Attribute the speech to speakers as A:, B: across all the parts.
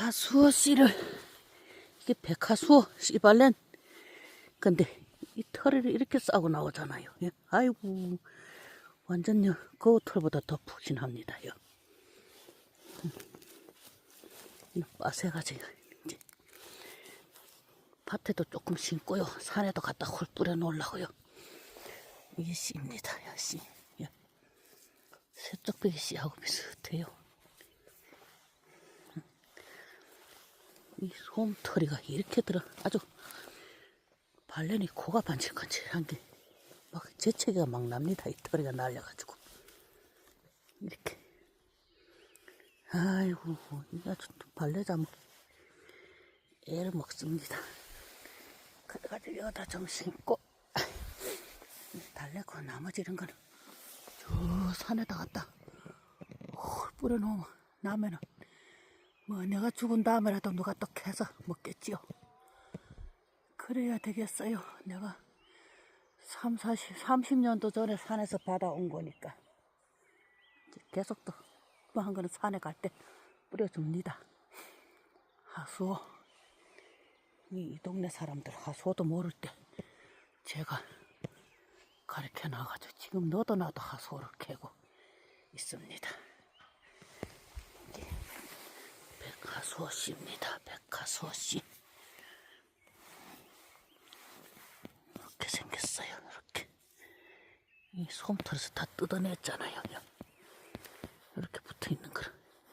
A: 백화수어 씨를 이게 백화수어 씨발렌 근데 이 털을 이렇게 싸고 나오잖아요. 예? 아이고 완전요 그 털보다 더 푹신합니다요. 음. 이는 빠세가지고 이제 밭에도 조금 심고요. 산에도 갖다 홀 뿌려 놓으려고요. 이게 씨입니다. 야, 씨. 예. 새쪽배기 씨하고 비슷해요. 이 솜털이가 이렇게 들어 아주 발렌이 코가 반질반질한 게 막 재채기가 막 납니다. 이 털이가 날려가지고 이렇게 아이고 아주 발레자면 애를 먹습니다. 그래가지고 여기다 좀 심고 달래고 나머지 이런 거는 저 산에다 갖다 홀 뿌려놓으면 나면은 뭐 내가 죽은 다음에라도 누가 또 캐서 먹겠지요. 그래야 되겠어요. 내가 3, 40, 30년도 전에 산에서 받아온 거니까. 계속 또, 또한 거는 산에 갈 때 뿌려줍니다. 하수오. 이, 이 동네 사람들 하수오도 모를 때 제가 가르쳐 놔가지고 지금 너도 나도 하수오를 캐고 있습니다. 이게 백화수어 씨입니다. 백화수어 씨. 이렇게 생겼어요. 이렇게. 이 솜털에서 다 뜯어냈잖아요. 이렇게 붙어 있는 거를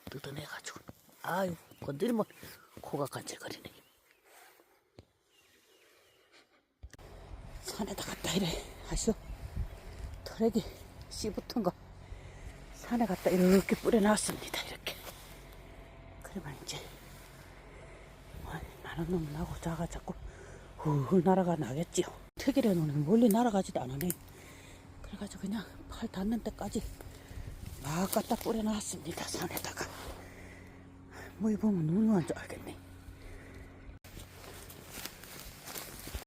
A: 뜯어내가지고. 아유, 건드리면 코가 간질거리네. 산에다 갖다 이래 하시오. 털에기 씨 붙은 거 산에 갖다 이렇게 뿌려놨습니다. 이렇게. 그러면 이제 어, 나는 놈 나고 자가 자꾸 훌훌 날아가 나겠지요. 특이래 놓으면 멀리 날아가지도 않으네. 그래가지고 그냥 팔 닿는 데까지 막 갖다 뿌려놨습니다. 산에다가. 뭐 입으면 눈이 완줄 알겠네.